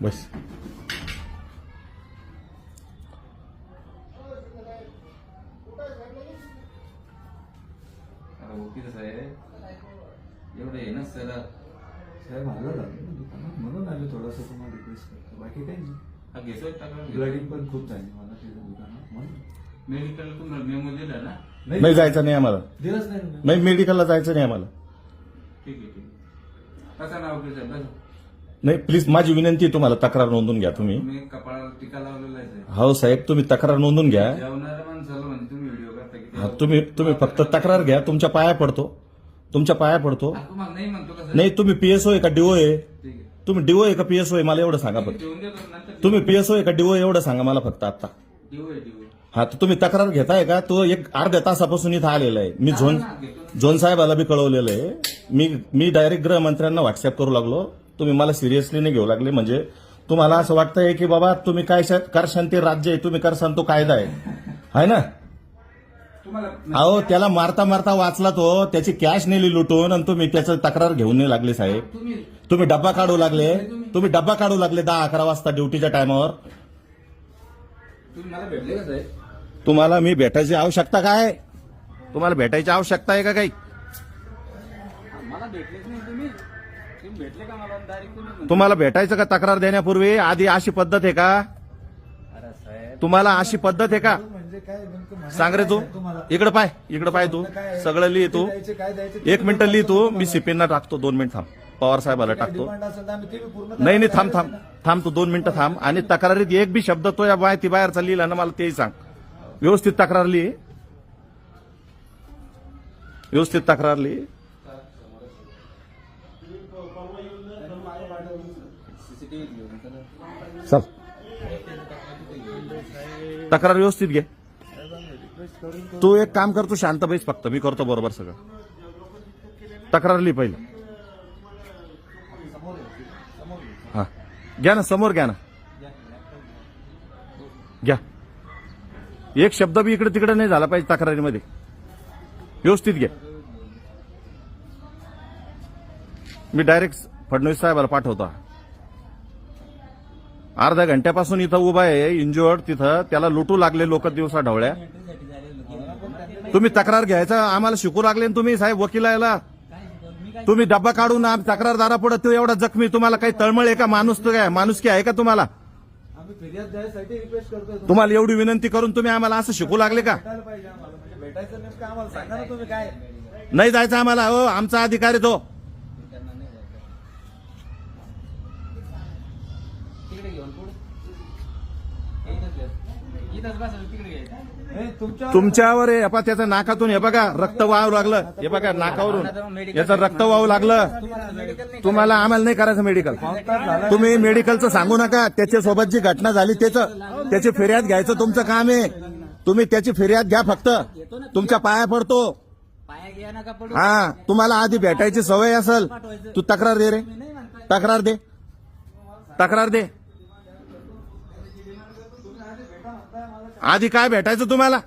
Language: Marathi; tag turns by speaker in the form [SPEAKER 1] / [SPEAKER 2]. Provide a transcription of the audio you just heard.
[SPEAKER 1] बस
[SPEAKER 2] एवढं आहे ना सर
[SPEAKER 3] साहेब आलं झालं ना दुकानात म्हणून आले थोडंसं तुम्हाला रिक्वेस्ट करतो बाकी काही नाही
[SPEAKER 2] हा घेतोय टाकून
[SPEAKER 3] ब्लडिंग पण खूप झाली मला तिथं दुकानात म्हणून
[SPEAKER 2] मेडिकल तुम्हाला मेमो दिला ना
[SPEAKER 1] नाही जायचं नाही आम्हाला
[SPEAKER 3] दिलंच नाही ना.
[SPEAKER 1] नाही मेडिकलला जायचं नाही आम्हाला
[SPEAKER 2] ठीक आहे ठीक आहे कसा नाव साहेब बस
[SPEAKER 1] नाही प्लीज माझी विनंती आहे तुम्हाला तक्रार नोंदून घ्या तुम्ही.
[SPEAKER 2] तुम्ही कपाळाला टिका लावलेला आहे साहेब.
[SPEAKER 1] हो साहेब तुम्ही तक्रार नोंदून घ्या.
[SPEAKER 2] जेवणाऱ्या माणसाला म्हणजे तुम्ही व्हिडिओ करता की
[SPEAKER 1] हा, तुम्ही तुम्ही फक्त तक्रार घ्या तुमच्या पाया पडतो. तुमच्या पाया पडतो.
[SPEAKER 2] हा, तुम्हाला नाही म्हणतो
[SPEAKER 1] तुम्ही पीएसओ आहे का डीओ आहे
[SPEAKER 2] ठीक आहे.
[SPEAKER 1] तुम्ही डीओ आहे का पीएसओ आहे? मला एवढं सांगा फक्त.
[SPEAKER 2] ठेवून देतो नंतर
[SPEAKER 1] तुम्ही पीएसओ आहे का डीओ एवढं सांगा मला फक्त आता.
[SPEAKER 2] देऊ आहे देऊ
[SPEAKER 1] हा तर तुम्ही तक्रार घेताय का? तो एक अर्ध्या तासापासून इथं आलेला आहे. मी झोन
[SPEAKER 2] घेतो.
[SPEAKER 1] झोन साहेबाला बी कळवलेलं आहे. मी मी डायरेक्ट गृहमंत्र्यांना व्हॉट्सअप करू लागलो. तुम्ही मला सिरियसली नाही घेऊ लागले. म्हणजे तुम्हाला असं वाटतंय की बाबा तुम्ही काय करशान ते राज्य आहे तुम्ही करशान तो कायदा आहे. आहे ना? अहो त्याला मारता मारता वाचला तो. त्याची कॅश नेली लुटून आणि तुम्ही त्याचं तक्रार घेऊन नाही लागले साहेब.
[SPEAKER 2] तुम्ही
[SPEAKER 1] डब्बा काढू लागले. तुम्ही डब्बा काढू लागले दहा अकरा वाजता ड्युटीच्या टायमावर. तुम्हाला मी भेटायची आवश्यकता काय? तुम्हाला भेटायची आवश्यकता आहे का काही?
[SPEAKER 2] मला भेटलेच नाही तुम्ही तुम्ही. भेटले का मला? डायरेक्ट तुम्ही म्हणता.
[SPEAKER 1] तुम्हाला भेटायचं का तक्रार देण्यापूर्वी? आधी अशी पद्धत आहे का?
[SPEAKER 2] अरे साहेब.
[SPEAKER 1] तुम्हाला अशी पद्धत आहे का?
[SPEAKER 3] म्हणजे काय नेमकं म्हणायचं
[SPEAKER 1] सांग रे तू.
[SPEAKER 3] काय तुम्हाला?
[SPEAKER 1] इकडं पाय इकडं पाय तू. सगळं लिहि तू.
[SPEAKER 3] द्यायचे, काय द्यायचे
[SPEAKER 1] एक मिनिट लिहि तू. मी सीपीना टाकतो. दोन मिनिट थांब. पवार साहेबाला टाकतो.
[SPEAKER 3] डिमांड असेल तर आम्ही ते बी पूर्ण
[SPEAKER 1] नाही नाही थांब थांब. थांब तू दोन मिनिटं थांब. आणि तक्रारीत एक बी शब्द तो या बाय ती बाहेरचा लिहिला ना मला तेही सांग. व्यवस्थित तक्रार लिहि. व्यवस्थित तक्रार लिहि
[SPEAKER 2] सीसीटीव्ही घेऊन चल
[SPEAKER 1] तक्रार व्यवस्थित घे. तू एक काम कर तू शांत बैस फक्त. मी करतो बरोबर सगळं. तक्रार लिहि पहिलं. हा. घ्या ना समोर घ्या ना. घ्या. एक शब्द बी इकडे तिकडे नाही झाला पाहिजे तक्रारीमध्ये. व्यवस्थित घ्या मी डायरेक्ट फडणवीस साहेबाला पाठवतो. अर्ध्या घंट्यापासून इथं उभा आहे इंजुअर्ड तिथं. त्याला लुटू लागले लोक दिवसा ढवळ्या. तुम्ही तक्रार घ्यायचा आम्हाला शिकू लागले ना तुम्ही साहेब वकिलाला. तुम्ही डब्बा काढून आम- तक्रारदारा पुढे तो एवढा जखमी तुम्हाला काही तळमळ आहे का? माणूस तो काय माणूस की आहे का तुम्हाला? तुम्हाला. एवढी विनंती करून तुम्ही आम्हाला असं शिकू लागले का? नाही जायचं आम्हाला हो आमचा अधिकारी तो. तुमच्यावर हे बघा त्याचं नाकातून हे बघा रक्त वाहू लागलं. हे बघा नाकावरून. याचं रक्त वाहू लागलं. तुम्हाला आम्हाला नाही करायचं मेडिकल तुम्ही मेडिकलचं सांगू नका. त्याच्यासोबत जी घटना झाली त्याचं त्याची फिर्याद घ्यायचं तुमचं काम आहे. तुम्ही त्याची फिर्याद घ्या फक्त. तुमच्या पाया पडतो.
[SPEAKER 2] पाया घ्या नका पडू.
[SPEAKER 1] हा तुम्हाला आधी भेटायची सवय असेल तू तक्रार दे रे. तक्रार दे. तक्रार दे. आधी काय भेटायचं तुम्हाला?